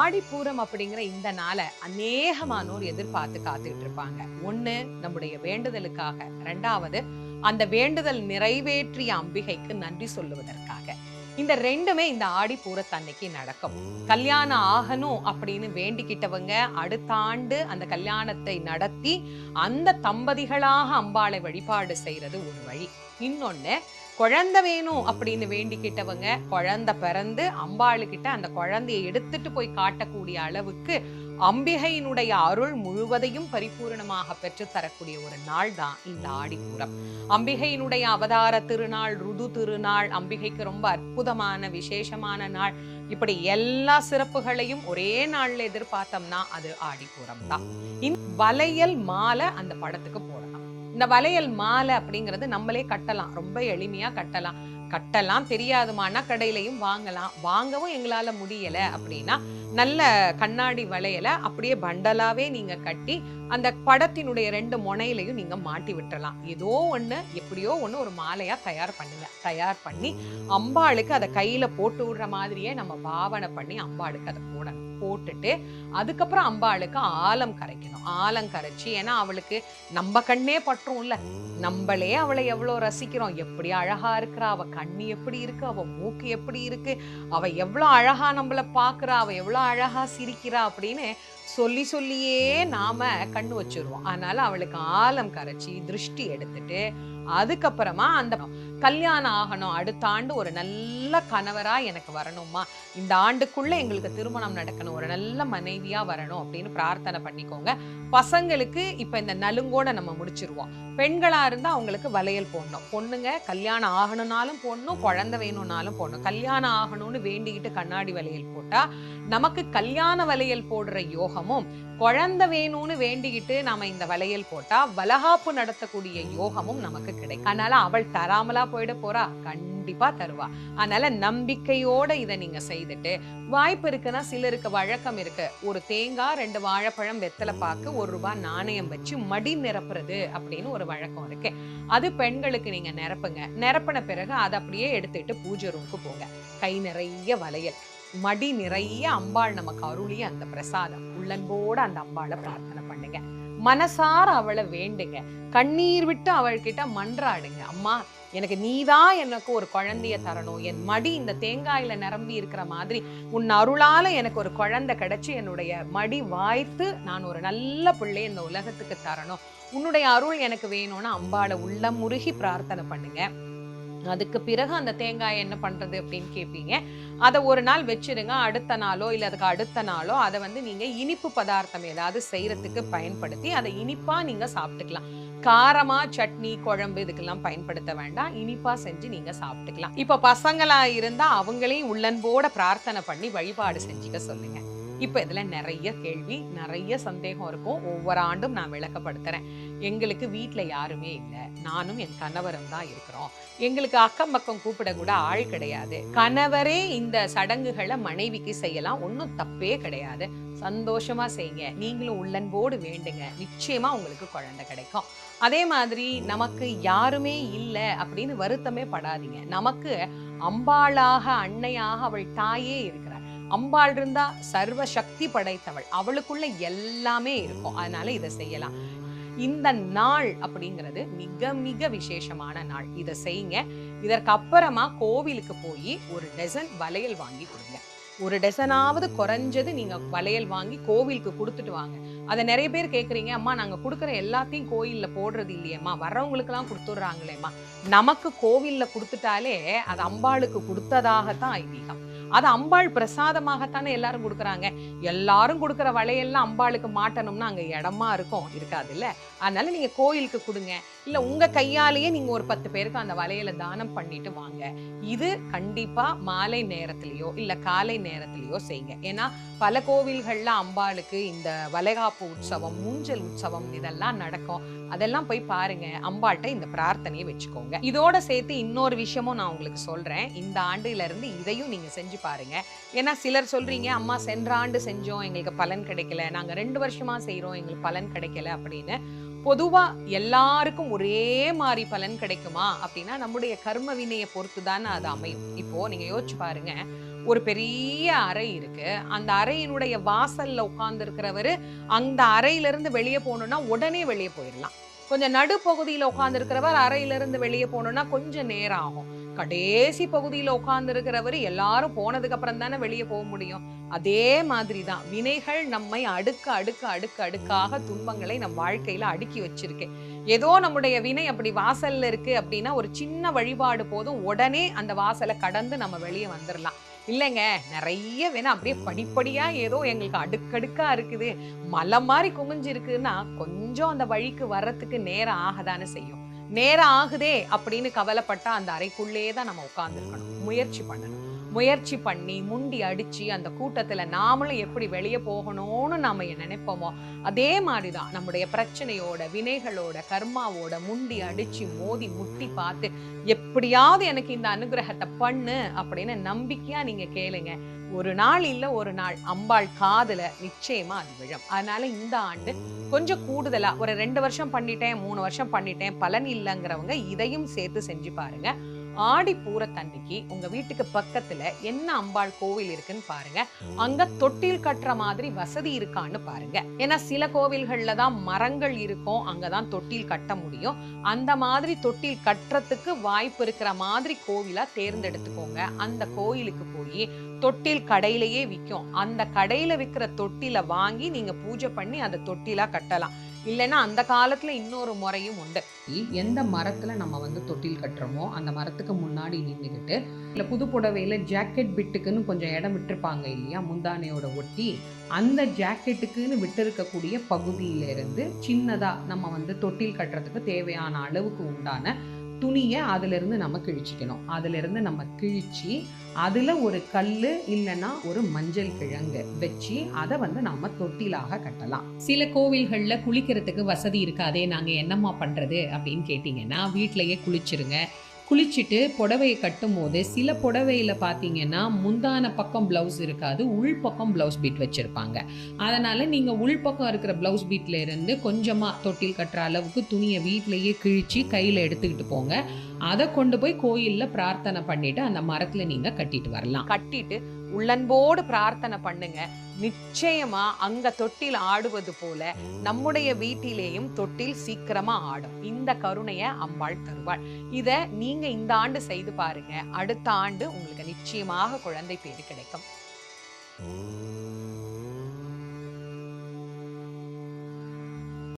ஆடிப்பூரம் அப்படிங்கிற இந்த நாளை அநேகமானோர் எதிர்பார்த்து காத்துக்கிட்டு இருப்பாங்க. ஒன்று நம்முடைய வேண்டுதலுக்காக. ரெண்டாவது அந்த வேண்டுதல் நிறைவேற்றிய அம்பிகைக்கு நன்றி சொல்லுவதற்காக. இந்த ரெண்டுமே இந்த ஆடி பூரத்தன்னைக்கு நடக்கும். கல்யாணம் ஆகணும் அப்படின்னு வேண்டிக்கிட்டவங்க அடுத்த ஆண்டு அந்த கல்யாணத்தை நடத்தி அந்த தம்பதிகளாக அம்பாளை வழிபாடு செய்யறது ஒரு வழி. இன்னொன்று குழந்தை வேணும் அப்படின்னு வேண்டிக்கிட்டவங்க குழந்தை பிறந்து அம்பாளுக்கிட்ட அந்த குழந்தையை எடுத்துட்டு போய் காட்டக்கூடிய அளவுக்கு அம்பிகையினுடைய அருள் முழுவதையும் பரிபூரணமாக பெற்று தரக்கூடிய ஒரு நாள் தான் இந்த ஆடிப்பூரம். அம்பிகையினுடைய அவதார திருநாள் ருது திருநாள் அம்பிகைக்கு ரொம்ப அற்புதமான விசேஷமான நாள். இப்படி எல்லா சிறப்புகளையும் ஒரே நாள்ல எதிர்பார்த்தோம்னா அது ஆடிப்பூரம் தான். இந்த வளையல் மாலை அந்த படத்துக்கு போறோம். இந்த வளையல் மாலை அப்படிங்கிறது நம்மளே கட்டலாம். ரொம்ப எளிமையா கட்டலாம். கட்டலாம் தெரியாதுமானா கடையிலையும் வாங்கலாம். வாங்கவும் எங்களால முடியல அப்படின்னா நல்ல கண்ணாடி வளையல அப்படியே பண்டலாவே நீங்க கட்டி அந்த படத்தினுடைய ரெண்டு முனையிலையும் நீங்க மாட்டி விட்டுறலாம். ஏதோ ஒண்ணு எப்படியோ ஒண்ணு ஒரு மாலையா தயார் பண்ணுங்க. தயார் பண்ணி அம்பாளுக்கு அதை கையில போட்டு விடுற மாதிரியே நம்ம பாவனை பண்ணி அம்பாளுக்கு அதை போடணும். போட்டுட்டு அதுக்கப்புறம் அம்பாளுக்கு ஆலம் கரைக்கணும். ஆலம் கரைச்சி ஏன்னா அவளுக்கு நம்ம கண்ணே பற்றும்ல. நம்மளே அவளை எவ்வளோ ரசிக்கிறோம். எப்படி அழகா இருக்கிறா அவள் கண்ணு எப்படி இருக்கு? அவ மூக்கு எப்படி இருக்கு? அவ எவ்வளோ அழகா நம்மள பாக்குறா? அவ எவ்வளோ அழகா சிரிக்கிறா? அப்படின்னு சொல்லி சொல்லியே நாம கண்ணு வச்சிருவோம். அதனால அவளுக்கு ஆலம் கரைச்சி திருஷ்டி எடுத்துட்டு அதுக்கப்புறமா அந்த கல்யாணம் ஆகணும். அடுத்த ஆண்டு ஒரு நல்ல கணவரா எனக்கு வரணுமா இந்த ஆண்டுக்குள்ள எங்களுக்கு திருமணம் நடக்கணும். ஒரு நல்ல மனைவியா வரணும் அப்படின்னு பிரார்த்தனை பண்ணிக்கோங்க. பசங்களுக்கு இப்ப இந்த நலுங்கோட நம்ம முடிச்சிருவோம். பெண்களா இருந்தா அவங்களுக்கு வளையல் போடணும். பொண்ணுங்க கல்யாணம் ஆகணும்னாலும் போடணும். குழந்தை வேணும்னாலும் போடணும். கல்யாணம் ஆகணும்னு வேண்டிக்கிட்டு கண்ணாடி வளையல் போட்டா நமக்கு கல்யாண வளையல் போடுற யோகமும் குழந்தை வேணும்னு வேண்டிக்கிட்டு நாம இந்த வளையல் போட்டா வலகாப்பு நடத்தக்கூடிய யோகமும் நமக்கு கிடைக்கும். அதனால அவள் தராமலா போயிட போறா. கண்டிப்பா தருவா. அதனால நம்பிக்கையோட இதை நீங்க செய்துட்டு வாய்ப்பு இருக்குன்னா சிலருக்கு வழக்கம் இருக்கு. ஒரு தேங்காய் ரெண்டு வாழைப்பழம் வெத்தலை பாக்கு ஒரு ரூபாய் நாணயம் வச்சு மடி நிரப்புறது அப்படின்னு ஒரு வழக்கம் இருக்கு. அது பெண்களுக்கு நீங்க நிரப்புங்க. நிரப்பின பிறகு அதை அப்படியே எடுத்துட்டு பூஜை ரூமுக்கு போங்க. கை நிறைய வளையல். மடி நிறைய அம்பாள் நமக்கு அருளிய அந்த பிரசாதம். உள்ளன்போட அந்த அம்பாளை பிரார்த்தனை பண்ணுங்க. மனசார அவளை வேண்டுங்க. கண்ணீர் விட்டு அவள்கிட்ட மன்றாடுங்க. அம்மா எனக்கு நீதான் எனக்கு ஒரு குழந்தைய தரணும். என் மடி இந்த தேங்காயில நிரம்பி இருக்கிற மாதிரி உன் அருளால எனக்கு ஒரு குழந்தை கிடைச்சு என்னுடைய மடி வாய்த்து நான் ஒரு நல்ல பிள்ளை இந்த உலகத்துக்கு தரணும். உன்னுடைய அருள் எனக்கு வேணும்னு அம்பாளை உள்ளம் முருகி பிரார்த்தனை பண்ணுங்க. அதுக்கு பிறகு அந்த தேங்காய் என்ன பண்ணுறது அப்படின்னு கேட்பீங்க அதை ஒரு நாள் வச்சுருங்க. அடுத்த நாளோ இல்லை அதுக்கு அடுத்த நாளோ அதை வந்து நீங்கள் இனிப்பு பதார்த்தம் ஏதாவது செய்யறதுக்கு பயன்படுத்தி அதை இனிப்பாக நீங்க சாப்பிட்டுக்கலாம். காரமா சட்னி குழம்பு இதுக்கெல்லாம் பயன்படுத்த வேண்டாம். இனிப்பா செஞ்சு நீங்க சாப்பிட்டுக்கலாம். இப்ப பசங்களா இருந்தா அவங்களையும் உள்ளன்போட பிரார்த்தனை பண்ணி வழிபாடு செஞ்சுக்க சொல்லுங்க. இப்ப இதுல நிறைய கேள்வி நிறைய சந்தேகம் இருக்கும். ஒவ்வொரு ஆண்டும் நான் விளக்கப்படுத்துறேன். எங்களுக்கு வீட்டில் யாருமே இல்லை. நானும் என் கணவரும் தான் இருக்கிறோம். எங்களுக்கு அக்கம் பக்கம் கூப்பிட கூட ஆள் கிடையாது. கணவரே இந்த சடங்குகளை மனைவிக்கு செய்யலாம். ஒன்றும் தப்பே கிடையாது. சந்தோஷமா செய்யுங்க. நீங்களும் உள்ளன்போடு வேண்டுங்க. நிச்சயமா உங்களுக்கு குழந்தை கிடைக்கும். அதே மாதிரி நமக்கு யாருமே இல்லை அப்படின்னு வருத்தமே படாதீங்க. நமக்கு அம்பாளாக அன்னையாக அவள் தாயே இருக்கிறார் அம்பாள் இருந்தா சர்வ சக்தி படைத்தவள். அவளுக்குள்ள எல்லாமே இருக்கும். அதனால இதை செய்யலாம். இந்த நாள் அப்படிங்கிறது மிக மிக விசேஷமான நாள். இதை செய்யுங்க. இதற்கு அப்புறமா கோவிலுக்கு போய் ஒரு டசன் வளையல் வாங்கி கொடுங்க. ஒரு டசனாவது குறைஞ்சது நீங்க வளையல் வாங்கி கோவிலுக்கு கொடுத்துட்டு வாங்க. அதை நிறைய பேர் கேட்குறீங்க அம்மா நாங்க கொடுக்குற எல்லாத்தையும் கோயிலில் போடுறது இல்லையேம்மா. வர்றவங்களுக்கெல்லாம் கொடுத்துட்றாங்களேம்மா. நமக்கு கோவில்ல கொடுத்துட்டாலே அது அம்பாளுக்கு கொடுத்ததாகத்தான் ஐதீகம். அது அம்பாள் பிரசாதமாகத்தானே எல்லாரும் கொடுக்குறாங்க. எல்லாரும் கொடுக்குற வளையெல்லாம் அம்பாளுக்கு மாட்டணும்னா அங்க இடமா இருக்கும் இருக்காது இல்ல அதனால நீங்க கோயிலுக்கு கொடுங்க. இல்ல உங்க கையாலேயே நீங்க ஒரு பத்து பேருக்கு அந்த வலையில தானம் பண்ணிட்டு வாங்க. இது கண்டிப்பா மாலை நேரத்திலயோ இல்ல காலை நேரத்திலயோ செய்யுங்க. ஏன்னா பல கோவில்கள்ல அம்பாளுக்கு இந்த வளைகாப்பு உற்சவம் மூஞ்சல் உற்சவம் இதெல்லாம் நடக்கும். அதெல்லாம் போய் பாருங்க. அம்பாட்ட இந்த பிரார்த்தனையை வச்சுக்கோங்க. இதோட சேர்த்து இன்னொரு விஷயமும் நான் உங்களுக்கு சொல்றேன். இந்த ஆண்டுல இருந்து இதையும் நீங்க செஞ்சு பாருங்க. ஏன்னா சிலர் சொல்றீங்க அம்மா சென்ற ஆண்டு செஞ்சோம். எங்களுக்கு பலன் கிடைக்கல. நாங்க ரெண்டு வருஷமா செய்யறோம் எங்களுக்கு பலன் கிடைக்கல. அப்படின்னு பொதுவா எல்லாருக்கும் ஒரே மாதிரி பலன் கிடைக்குமா? அப்படின்னா நம்முடைய கர்ம வினையை பொறுத்து தானே அது அமையும். இப்போ நீங்க யோசிச்சு பாருங்க. ஒரு பெரிய அறை இருக்கு. அந்த அறையினுடைய வாசல்ல உட்கார்ந்து இருக்கிறவரு அந்த அறையில இருந்து வெளியே போகணும்னா உடனே வெளியே போயிடலாம். கொஞ்சம் நடுப்பகுதியில உட்கார்ந்து இருக்கிறவர் அறையில இருந்து வெளியே போகணும்னா கொஞ்சம் நேரம் ஆகும். கடைசி பகுதியில உட்கார்ந்து இருக்கிறவர் எல்லாரும் போனதுக்கு அப்புறம் தானே வெளியே போக முடியும். அதே மாதிரி தான் வினைகள் நம்மை அடுக்கு அடுக்கு அடுக்கு அடுக்காக துன்பங்களை நம் வாழ்க்கையில அடுக்கி வச்சிருக்கேன் ஏதோ நம்முடைய வினை அப்படி வாசல்ல இருக்கு அப்படின்னா ஒரு சின்ன வழிபாடு போதும். உடனே அந்த வாசலை கடந்து நம்ம வெளியே வந்துடலாம் இல்லைங்க நிறைய வேணா அப்படியே படிப்படியா ஏதோ எங்களுக்கு அடுக்கடுக்கா இருக்குது. மலை மாதிரி குமிஞ்சு இருக்குன்னா கொஞ்சம் அந்த வழிக்கு வர்றதுக்கு நேரம் ஆகதானே செய்யும். நேரம் ஆகுதே அப்படின்னு கவலைப்பட்டா அந்த அறைக்குள்ளேயே தான் நம்ம உட்காந்துருக்கணும் முயற்சி பண்ணணும். முயற்சி பண்ணி முண்டி அடிச்சு அந்த கூட்டத்துல நாமளும் எப்படி வெளியே போகணும்னு நாம நினைப்போமோ அதே மாதிரிதான் நம்முடைய பிரச்சனையோட வினைகளோட கர்மாவோட முண்டி அடிச்சு மோதி முட்டி பார்த்து எப்படியாவது எனக்கு இந்த அனுகிரகத்தை பண்ணு அப்படின்னு நம்பிக்கையா நீங்க கேளுங்க. ஒரு நாள் இல்ல ஒரு நாள். அம்பாள் காதுல நிச்சயமா அது விழும். அதனால இந்த ஆண்டு கொஞ்சம் கூடுதலா ஒரு ரெண்டு வருஷம் பண்ணிட்டேன் மூணு வருஷம் பண்ணிட்டேன் பலன் இல்லைங்கிறவங்க இதையும் சேர்த்து செஞ்சு பாருங்க. ஆடி பூரத்தன்னைக்கு உங்க வீட்டுக்கு பக்கத்துல என்ன அம்பாள் கோவில் இருக்குன்னு பாருங்க. அங்க தொட்டில் கட்டுற மாதிரி வசதி இருக்கான்னு பாருங்க. ஏன்னா சில கோவில்கள்ல தான் மரங்கள் இருக்கும். அங்கதான் தொட்டில் கட்ட முடியும். அந்த மாதிரி தொட்டில் கட்டுறதுக்கு வாய்ப்பு இருக்கிற மாதிரி கோவிலா தேர்ந்தெடுத்துக்கோங்க. அந்த கோயிலுக்கு போய் தொட்டில் கடையிலேயே விற்கும் அந்த கடையில விற்கிற தொட்டில வாங்கி நீங்க பூஜை பண்ணி அந்த தொட்டிலா கட்டலாம். இல்லைன்னா அந்த காலத்துல இன்னொரு முறையும் உண்டு. எந்த மரத்துல நம்ம வந்து தொட்டில் கட்டுறோமோ அந்த மரத்துக்கு முன்னாடி நின்றுக்கிட்டு இல்லை புது புடவையில ஜாக்கெட் பிட்டுக்குன்னு கொஞ்சம் இடம் விட்டுருப்பாங்க இல்லையா முந்தானையோட ஒட்டி அந்த ஜாக்கெட்டுக்குன்னு விட்டிருக்கக்கூடிய பகுதியில இருந்து நம்ம வந்து தொட்டில் கட்டுறதுக்கு தேவையான அளவுக்கு உண்டான துணியை அதிலிருந்து நம்ம கிழிச்சிக்கணும். அதிலிருந்து நம்ம கிழிச்சு அதில் ஒரு கல் இல்லைன்னா ஒரு மஞ்சள் கிழங்கு வச்சு அதை வந்து நம்ம தொட்டிலாக கட்டலாம். சில கோவில்களில் குளிக்கிறதுக்கு வசதி இருக்காதே நாங்கள் என்னம்மா பண்ணுறது அப்படின்னு கேட்டிங்கன்னா வீட்டிலேயே குளிச்சிருங்க. குளிச்சுட்டு புடவையை கட்டும் போது சில புடவையில் பார்த்தீங்கன்னா முந்தான பக்கம் ப்ளவுஸ் இருக்காது உள் பக்கம் ப்ளவுஸ் பீட் வச்சுருப்பாங்க. அதனால் நீங்கள் உள் பக்கம் இருக்கிற ப்ளவுஸ் பீட்ல இருந்து கொஞ்சமாக தொட்டில் கட்டுற அளவுக்கு துணியை வீட்டிலையே கிழித்து கையில் எடுத்துக்கிட்டு போங்க. அதை கொண்டு போய் கோயிலில் பிரார்த்தனை பண்ணிவிட்டு அந்த மரத்தில் நீங்கள் கட்டிட்டு வரலாம். கட்டிட்டு உள்ளன்போடு பிரார்த்தனை பண்ணுங்க. நிச்சயமா அங்க தொட்டில் ஆடுவது போல நம்முடைய வீட்டிலேயும் தொட்டில் சீக்கிரமா ஆடும். இந்த கருணைய அம்பாள் தருவாள். இத நீங்க இந்த ஆண்டு செய்து பாருங்க. அடுத்த ஆண்டு உங்களுக்கு நிச்சயமாக குழந்தை பேர் கிடைக்கும்.